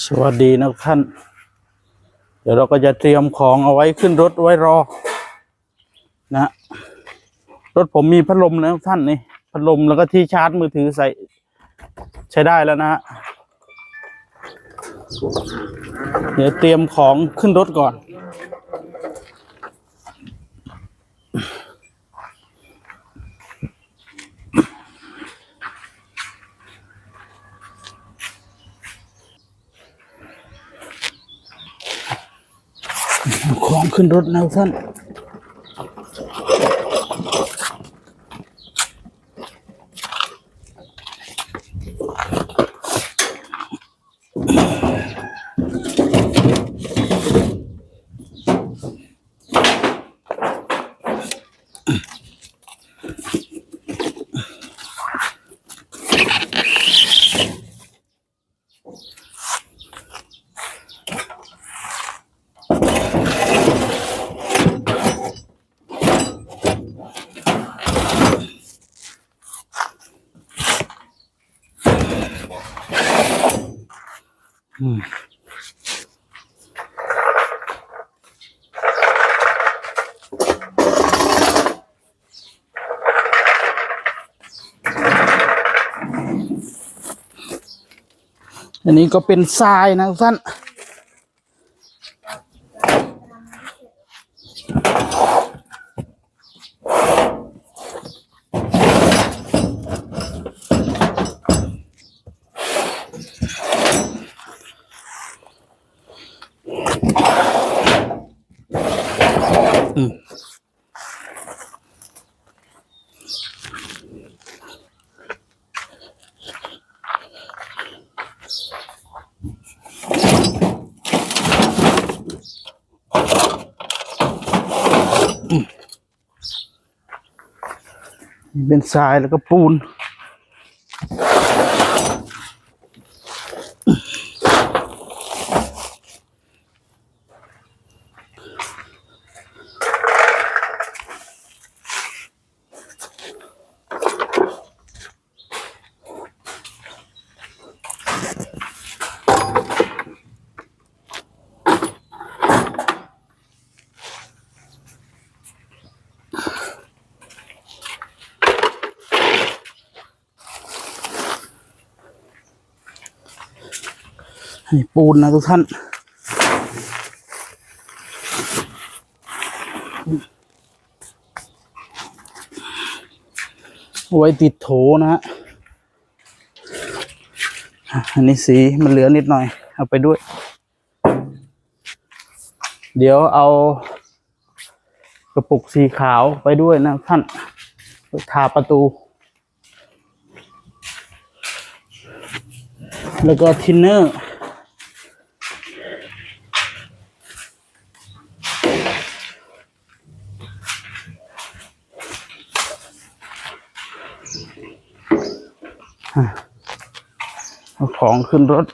สวัสดีนะท่าน เดี๋ยวเราก็จะเตรียมของเอาไว้ขึ้นรถไว้รอ นะ รถผมมีพัดลมนะท่านนี่พัดลมแล้วก็ที่ชาร์จมือถือใส่ใช้ได้แล้วนะฮะเดี๋ยวเตรียมของขึ้นรถก่อน ของขึ้นรถนะท่าน อันนี้ก็เป็นทรายนะท่าน เป็นทรายแล้วก็ปูน นี่ปูนนะทุกท่าน ไว้ติดโถนะฮะ อันนี้สีมันเหลือนิดหน่อย เอาไปด้วย เดี๋ยวเอากระปุกสีขาวไปด้วยนะท่านทาประตู แล้วก็ทินเนอร์ ของขึ้นรถ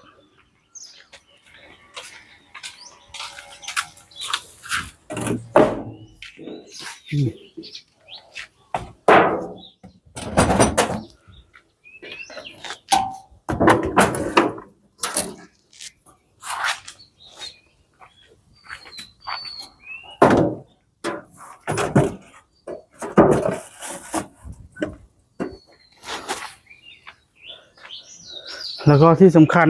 แล้วก็ที่สำคัญ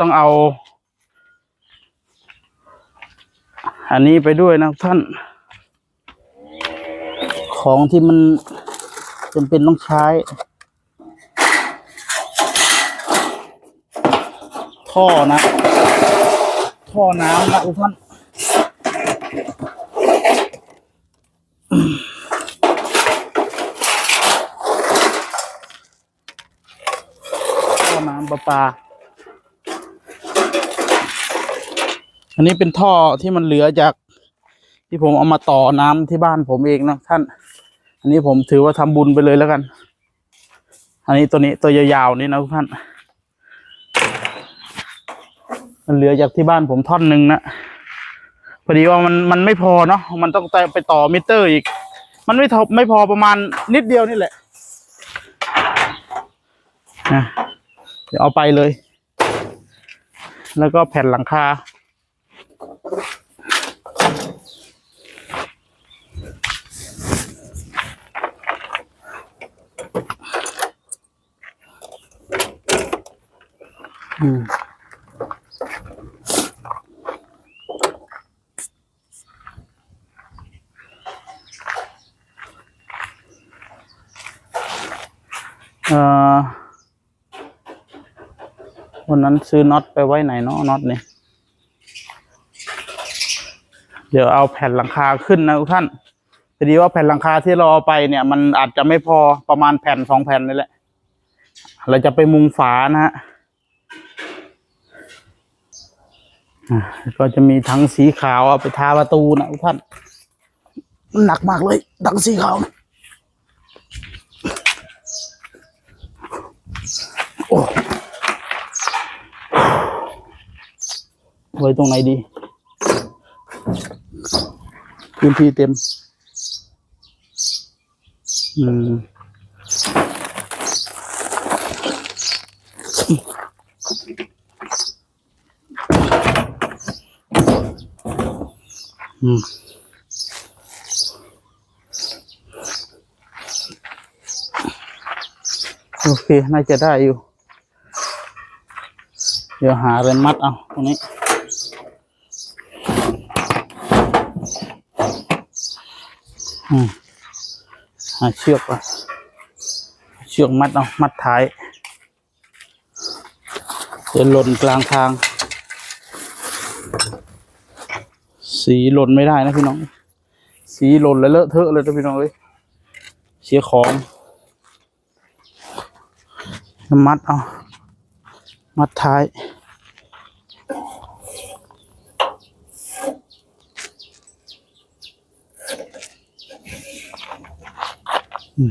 ต้องเอา อันนี้ไปด้วยนะท่าน ของที่มันจำเป็นต้องใช้ ท่อนะ ท่อน้ำนะทุกท่านำประปา อันนี้เป็นท่อที่มันเหลือจาก ที่ผมเอามาต่อน้ำที่บ้านผมเองนะท่าน อันนี้ผมถือว่าทำบุญไปเลยแล้วกัน อันนี้ตัวนี้ตัวยาวๆนี่นะทุกท่าน มันเหลือจากที่บ้านผมท่อนหนึ่งนะพอดีว่ามันมันไม่พอเนาะมันต้องไปต่อมิเตอร์อีก มันไม่ทอไม่พอประมาณนิดเดียวนี่แหละนะ เดี๋ยวเอาไปเลย แล้วก็แผ่นหลังคา อืม นนั้นซื้อน็อตไปไว้ไหนเนาะน็อตเนี่ยเดี๋ยวเอาแผ่นหลังคาขึ้นนะทุกท่านพอดีว่าแผ่นหลังคาที่เราเอาไปเนี่ย มันอาจจะไม่พอประมาณแผ่นสองแผ่นนี่แหละ เราจะไปมุงฝานะฮะก็จะมีทั้งสีขาวเอาไปทาประตูนะทุกท่านมันหนักมากเลยทั้งสีขาวนะ ไว้ตรงไหนดี พื้นที่เต็ม อืมอืมโอเค น่าจะได้อยู่ เดี๋ยวหาอะไรมัดเอาตรงนี้ อืม หาเชือกอะเชือกมัดเอามัดท้ายเดี๋ยวหล่นกลางทาง สีหล่นไม่ได้นะพี่น้อง สีหล่นแล้วเลอะเทอะเลยนะพี่น้องเอ้ยเสียของมัดเอามัดท้าย อื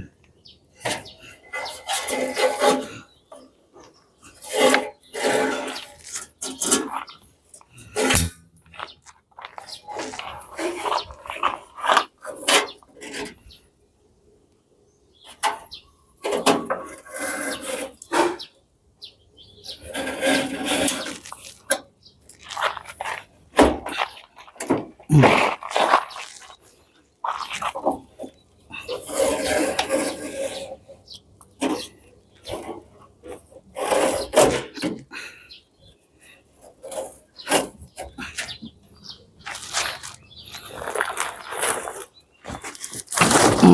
ข้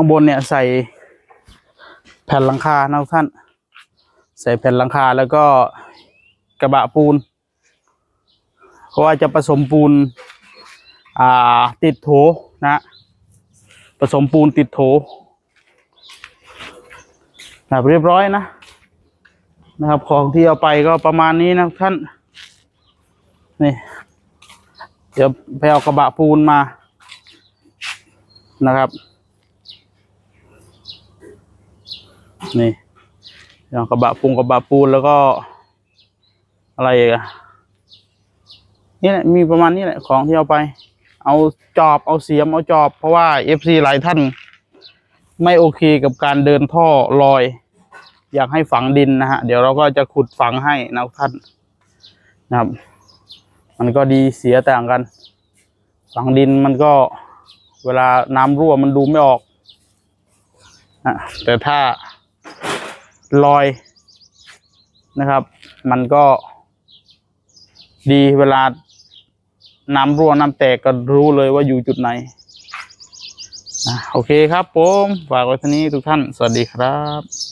างบนเนี่ยใส่แผ่นหลังคานะท่าน ใส่แผ่นหลังคาแล้วก็กระบะปูน เพราะว่าจะผสมปูน อ่าติดโถนะผสมปูนติดโถแบบเรียบร้อยนะ นะครับ ของที่เอาไปก็ประมาณนี้นะท่าน นี่ เดี๋ยวไปเอากระบะปูนมานะครับ นี่เอากระบะปูนกระบะปูนแล้วก็ อะไรอีกอะนี่แหละมีประมาณนี้แหละของที่เอาไป เอาจอบเอาเสียมเอาจอบ เพราะว่าเอฟซีหลายท่าน ไม่โอเคกับการเดินท่อลอย อยากให้ฝังดินนะฮะเดี๋ยวเราก็จะขุดฝังให้นะท่านนะครับ มันก็ดีเสียต่างกัน ฝังดินมันก็เวลาน้ำรั่วมันดูไม่ออกอะแต่ถ้าลอยนะครับ มันก็ดีเวลาน้ำรั่วน้ำแตกก็รู้เลยว่าอยู่จุดไหนนะโอเคครับผม ฝากไว้เท่นี้ทุกท่าน สวัสดีครับ